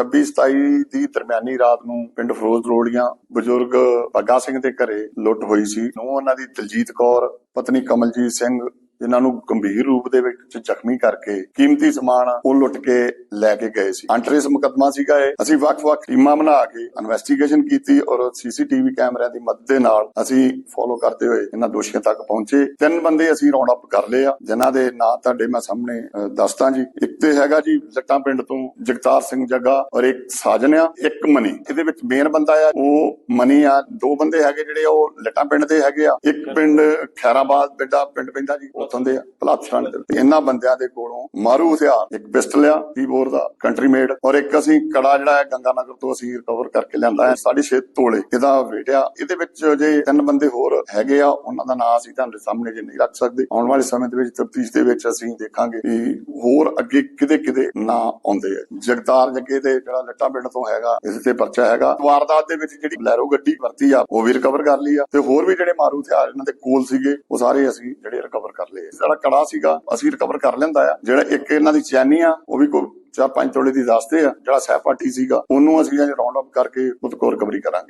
26 27 ਦੀ ਦਰਮਿਆਨੀ ਰਾਤ ਨੂੰ ਪਿੰਡ ਫਰੋਜ਼ ਰੋੜੀਆਂ ਬਜ਼ੁਰਗ ਬੱਗਾ ਸਿੰਘ ਦੇ ਘਰੇ ਲੁੱਟ ਹੋਈ ਸੀ। ਨੂੰ ਉਹਨਾਂ ਦੀ ਦਲਜੀਤ ਕੌਰ, ਪਤਨੀ ਕਮਲਜੀਤ ਸਿੰਘ ਜਿਨ੍ਹਾਂ ਨੂੰ ਗੰਭੀਰ ਰੂਪ ਦੇ ਵਿੱਚ ਜ਼ਖਮੀ ਕਰਕੇ ਕੀਮਤੀ ਸਮਾਨ ਉਹ ਲੁੱਟ ਕੇ ਲੈ ਕੇ ਗਏ ਸੀ। ਅੰਟਰੇਸ ਮੁਕੱਦਮਾ ਸੀਗਾ ਇਹ। ਅਸੀਂ ਵੱਖ-ਵੱਖ ਟੀਮਾਂ ਬਣਾ ਕੇ ਇਨਵੈਸਟੀਗੇਸ਼ਨ ਕੀਤੀ ਔਰ ਸੀਸੀਟੀਵੀ ਕੈਮਰਿਆਂ ਦੀ ਮਦਦ ਦੇ ਨਾਲ ਅਸੀਂ ਫੋਲੋ ਕਰਦੇ ਹੋਏ ਇਹਨਾਂ ਦੋਸ਼ੀਆਂ ਤੱਕ ਪਹੁੰਚੇ। ਤਿੰਨ ਬੰਦੇ ਅਸੀਂ ਰਾਉਂਡ ਅਪ ਕਰ ਲਏ ਆ, ਜਿਨ੍ਹਾਂ ਦੇ ਨਾਂ ਤੁਹਾਡੇ ਮੈਂ ਸਾਹਮਣੇ ਦੱਸਦਾ ਜੀ। ਇੱਕ ਤੇ ਹੈਗਾ ਜੀ ਜੱਟਾਂ ਪਿੰਡ ਤੋਂ ਜਗਤਾਰ ਸਿੰਘ ਜੱਗਾ ਔਰ ਇੱਕ ਸਾਜਨ ਆ, ਇੱਕ ਮਨੀ। ਇਹਦੇ ਵਿੱਚ ਮੇਨ ਬੰਦਾ ਆ, ਉਹ ਮਨੀ ਆ। ਦੋ ਬੰਦੇ ਹੈਗੇ ਜਿਹੜੇ ਉਹ ਲੱਟਾਂ ਪਿੰਡ ਦੇ ਹੈਗੇ ਆ। ਇੱਕ ਪਿੰਡ ਖੈਰਾਬਾਦ, ਪਿੰਡਾ ਪਿੰਡ ਪੈਂਦਾ ਜੀ। ਉੱਥੋਂ ਦੇ ਆ ਦੇ ਇਹਨਾਂ ਬੰਦਿਆਂ ਦੇ ਕੋਲੋਂ ਮਾਰੂ ਹਥਿਆਰ, ਇੱਕ ਪਿਸਟਲ ਆ ਬੋਰ ਦਾ ਕੰਟਰੀ ਮੇਡ ਔਰ ਇੱਕ ਅਸੀਂ ਕੜਾ ਜਿਹੜਾ ਹੈ ਗੰਗਾਨਗਰ ਤੋਂ ਅਸੀਂ ਰਿਕਵਰ ਕਰਕੇ ਲਿਆਂਦਾ ਹੈ 6.5 ਤੋਲੇ। ਇਹਦਾ weight ਆ, ਇਹਦੇ ਵਿੱਚ ਜੇ ਤਿੰਨ ਬੰਦੇ ਹੋਰ ਹੈਗੇ ਆ, ਉਹਨਾਂ ਦਾ ਨਾਂ ਅਸੀਂ ਤੁਹਾਡੇ ਸਾਹਮਣੇ ਜੇ ਨਹੀਂ ਰੱਖ ਸਕਦੇ। ਆਉਣ ਵਾਲੇ ਸਮੇਂ ਦੇ ਵਿੱਚ ਤਫਤੀਸ਼ ਦੇ ਵਿੱਚ ਅਸੀਂ ਦੇਖਾਂਗੇ ਕਿ ਹੋਰ ਅੱਗੇ ਕਿਤੇ ਕਿਤੇ ਨਾ ਆਉਂਦੇ ਆ। ਜਗਤਾਰ ਜੱਗੇ ਤੇ ਜਿਹੜਾ ਲੱਟਾ ਪਿੰਡ ਤੋਂ ਹੈਗਾ, ਇਸ ਤੇ ਪਰਚਾ ਹੈਗਾ। ਵਾਰਦਾਤ ਦੇ ਵਿੱਚ ਜਿਹੜੀ ਲੈਰੋ ਗੱਡੀ ਵਰਤੀ ਆ, ਉਹ ਵੀ ਰਿਕਵਰ ਕਰ ਲਈ ਆ। ਤੇ ਹੋਰ ਵੀ ਜਿਹੜੇ ਮਾਰੂ ਹਥਿਆਰ ਇਹਨਾਂ ਦੇ ਕੋਲ ਸੀਗੇ, ਉਹ ਸਾਰੇ ਅਸੀਂ ਜਿਹੜੇ ਰਿਕਵਰ ਕਰ ਲਏ ਜਿਹੜਾ ਕੜਾ ਸੀਗਾ, ਅਸੀਂ ਰਿਕਵਰ ਕਰ ਲੈਂਦਾ ਆ। ਜਿਹੜਾ ਇੱਕ ਇਹਨਾਂ ਦੀ ਚੈਨੀ ਆ, ਉਹ ਵੀ ਕੋਈ ਚਾਰ ਪੰਜ ਤੋਲੇ ਦੀ ਦੱਸਦੇ ਆ, ਜਿਹੜਾ ਸਹਿਪਾਠੀ ਸੀਗਾ, ਉਹਨੂੰ ਅਸੀਂ ਅੱਜ ਰਾਉਂਡ ਅਪ ਕਰਕੇ ਉਹਦੇ ਕੋਲ ਰਿਕਵਰੀ ਕਰਾਂਗੇ।